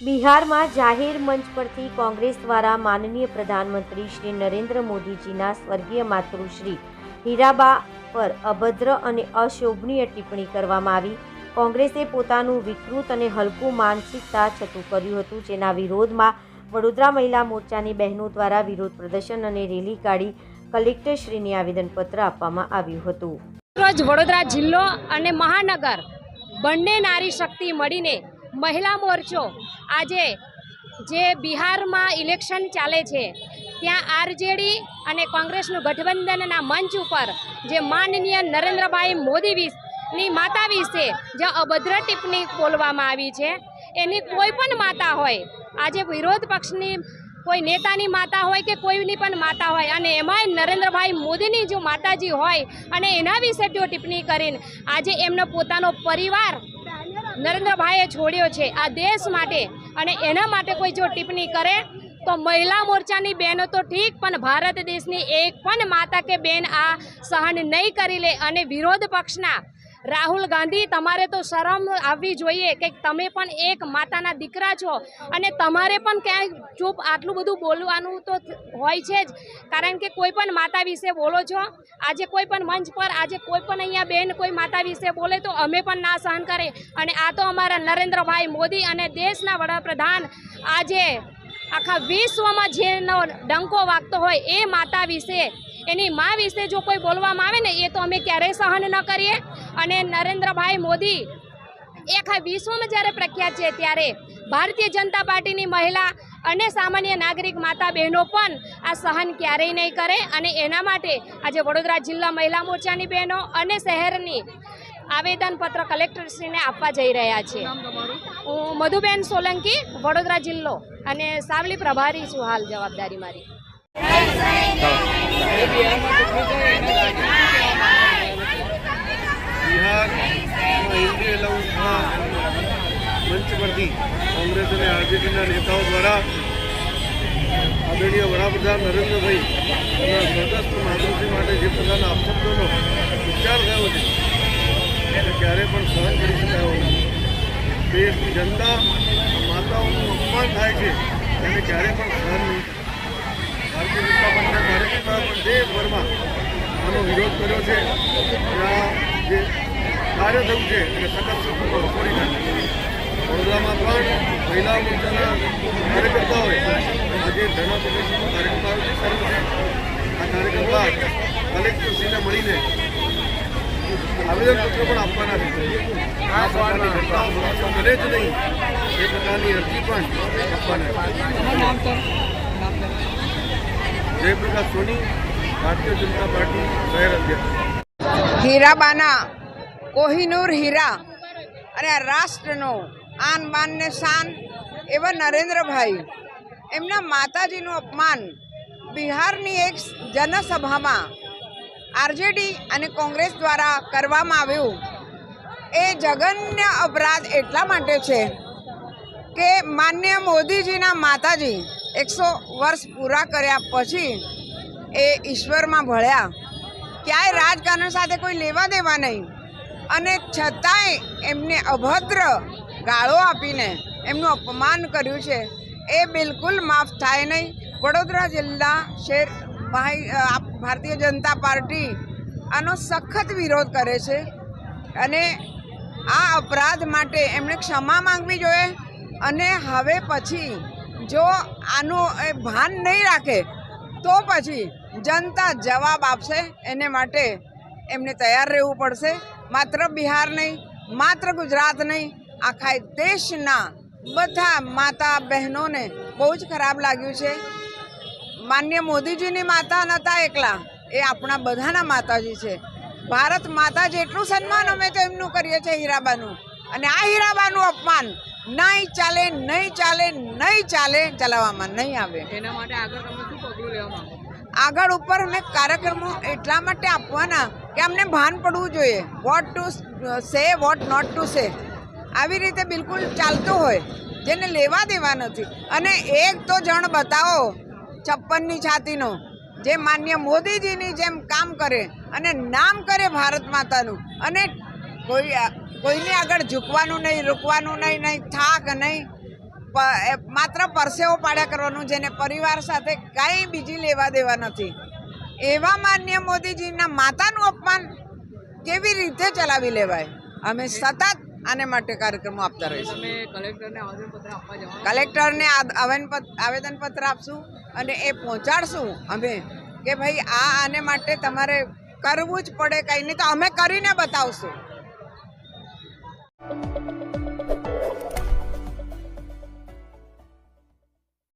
બિહારમાં જાહેર મંચ પરથી કોંગ્રેસ દ્વારા માનનીય પ્રધાનમંત્રી શ્રી નરેન્દ્ર મોદીજીના સ્વર્ગીય માતૃશ્રી હીરાબા પર અભદ્ર અને અશોભનીય ટિપ્પણી કરવામાં આવી. કોંગ્રેસે પોતાનું વિકૃત અને હલકું માનસિકતા છતું કર્યું હતું, જેના વિરોધમાં વડોદરા મહિલા મોરચાની બહેનો દ્વારા વિરોધ પ્રદર્શન અને રેલી કાઢી કલેક્ટરશ્રીને આવેદનપત્ર આપવામાં આવ્યું હતું. વડોદરા જિલ્લો અને મહાનગર બંને નારી શક્તિ મળીને મહિલા મોરચો આજે જે બિહારમાં ઇલેક્શન ચાલે છે, ત્યાં આરજેડી અને કોંગ્રેસનું ગઠબંધનના મંચ ઉપર જે માનનીય નરેન્દ્રભાઈ મોદી ની માતા વિશે જે અભદ્ર ટિપ્પણી બોલવામાં આવી છે, એની કોઈ પણ માતા હોય, આજે વિરોધ પક્ષની કોઈ નેતાની માતા હોય કે કોઈની પણ માતા હોય, અને એમાંય નરેન્દ્રભાઈ મોદીની જો માતાજી હોય, અને એના વિશે જો ટિપ્પણી કરીને આજે એમનો પોતાનો પરિવાર નરેન્દ્રભાઈએ છોડ્યો છે આ દેશ માટે અને એના માટે કોઈ જો ટિપ્પણી કરે તો મહિલા મોરચાની બહેનો તો ઠીક, પણ ભારત દેશની એક પણ માતા કે બેન આ સહન નહીં કરી લે અને વિરોધ પક્ષના રાહુલ ગાંધી, તમારે તો શરમ આવવી જોઈએ કે તમે પણ એક માતાના દીકરા છો અને તમારે પણ ક્યાંય ચૂપ આટલું બધું બોલવાનું તો હોય છે જ. કારણ કે કોઈ પણ માતા વિશે બોલો છો, આજે કોઈ પણ મંચ પર, આજે કોઈ પણ અહીંયા બેન કોઈ માતા વિશે બોલે તો અમે પણ ના સહન કરે. અને આ તો અમારા નરેન્દ્રભાઈ મોદી અને દેશના વડાપ્રધાન આજે આખા વિશ્વમાં જેનો ડંકો વાગતો હોય એ માતા વિશે, એની મા વિશે જો કોઈ બોલવામાં આવે ને, એ તો અમે ક્યારેય સહન ન કરીએ. અને નરેન્દ્રભાઈ મોદી એ આખા વિશ્વમાં જ્યારે પ્રખ્યાત છે ત્યારે ભારતીય જનતા પાર્ટીની મહિલા અને સામાન્ય નાગરિક માતા બહેનો પણ આ સહન ક્યારેય નહીં કરે અને એના માટે આજે વડોદરા જિલ્લા મહિલા મોરચાની બહેનો અને શહેરની આવેદનપત્ર કલેક્ટરશ્રીને આપવા જઈ રહ્યા છે. હું મધુબેન સોલંકી વડોદરા જિલ્લો અને સાવલી પ્રભારી છું હાલ જવાબદારી મારી. બિહાર હિન્દી લવના મંચ પરથી કોંગ્રેસ અને આરજેડીના નેતાઓ દ્વારા આદરણીય વડાપ્રધાન નરેન્દ્રભાઈ અને સ્વર્ગસ્થ માતૃશ્રી માટે જે પ્રકારના અપશબ્દોનો ઉચ્ચાર થયો છે, એને ક્યારે પણ સહન કરી શકાયો દેશની જનતા, માતાઓનું અપમાન થાય છે, એને ક્યારે પણ સહન નહીં ભારતીય જનતા પક્ષના કાર્યકર્તાઓ પણ દેશભરમાં આનો વિરોધ કર્યો છે. જે કાર્ય થયું છે એટલે સખત વખોડી નાખ્યું વડોદરામાં પણ મહિલા મોરચાના કાર્યકર્તાઓએ આજે ધરણા પ્રદર્શનનો કાર્યક્રમ શરૂ કર્યો છે. આ કાર્યક્રમ બાદ કલેક્ટરશ્રીને મળીને આવેદનપત્ર પણ આપવાના છે. આ પ્રકારની ઘટનાઓ ભવિષ્ય બને જ નહીં એ પ્રકારની અરજી પણ આપવાના છે. જયપ્રકાશ સોની ભારતીય જનતા પાર્ટી શહેર અધ્યક્ષ. હીરાબાના કોહિનૂર હીરા અને રાષ્ટ્રનો આન બાન ને શાન એવા નરેન્દ્રભાઈ. એમના માતાજીનું અપમાન બિહારની એક જનસભામાં આરજેડી અને કોંગ્રેસ દ્વારા કરવામાં આવ્યું. એ જઘન્ય અપરાધ એટલા માટે છે કે માન્ય મોદીજીના માતાજી એકસો વર્ષ પૂરા કર્યા પછી એ ઈશ્વરમાં ભળ્યા. ક્યાંય રાજકારણ સાથે કોઈ લેવા દેવા નહીં. અને છતાંય એમને અભદ્ર ગાળો આપીને એમનું અપમાન કર્યું છે. એ બિલકુલ માફ થાય નહીં. વડોદરા જિલ્લા શેર ભારતીય જનતા પાર્ટી આનો સખત વિરોધ કરે છે અને આ અપરાધ માટે એમણે ક્ષમા માંગવી જોઈએ અને હવે પછી જો આનું એ ભાન નહીં રાખે તો પછી જનતા જવાબ આપશે. એને માટે એમને તૈયાર રહેવું પડશે. માત્ર બિહાર નહીં માત્ર ગુજરાત નહીં આખા દેશના બધા માતા બહેનોને બહુ જ ખરાબ લાગ્યું છે. માન્ય મોદીજીની માતા નહોતા એકલા એ આપણા બધાના માતાજી છે. ભારત માતા જેટલું સન્માન અમે તો એમનું કરીએ છીએ હીરાબાનું. અને આ હીરાબાનું અપમાન નહીં ચાલે નહીં ચાલે નહીં ચાલે ચલાવવામાં નહીં આવે. એના માટે આગળ આગળ ઉપર અમે કાર્યક્રમો એટલા માટે આપવાના કે અમને ભાન પડવું જોઈએ. What to say what not to say આવી રીતે બિલકુલ ચાલતું હોય, જેને લેવા દેવા નથી. અને એક તો જણ બતાવો, છપ્પનની છાતીનો, જે માન્ય મોદીજીની જેમ કામ કરે અને નામ કરે ભારત માતાનું. અને કોઈ કોઈને આગળ ઝૂકવાનું નહીં, રૂકવાનું નહીં નહીં, થાક નહીં. માત્ર પરસેવો પાડ્યા કરવાનું, જેને પરિવાર સાથે કાંઈ બીજી લેવા દેવા નથી. એવા માન્ય મોદીજીના માતાનું અપમાન કેવી રીતે ચલાવી લેવાય? અમે સતત આને માટે કાર્યક્રમો આપતા રહીશું. કલેક્ટરને આવેદનપત્ર આપશું અને એ પહોંચાડશું અમે કે ભાઈ આ આને માટે તમારે કરવું જ પડે કંઈ નહીં તો અમે કરીને બતાવશું.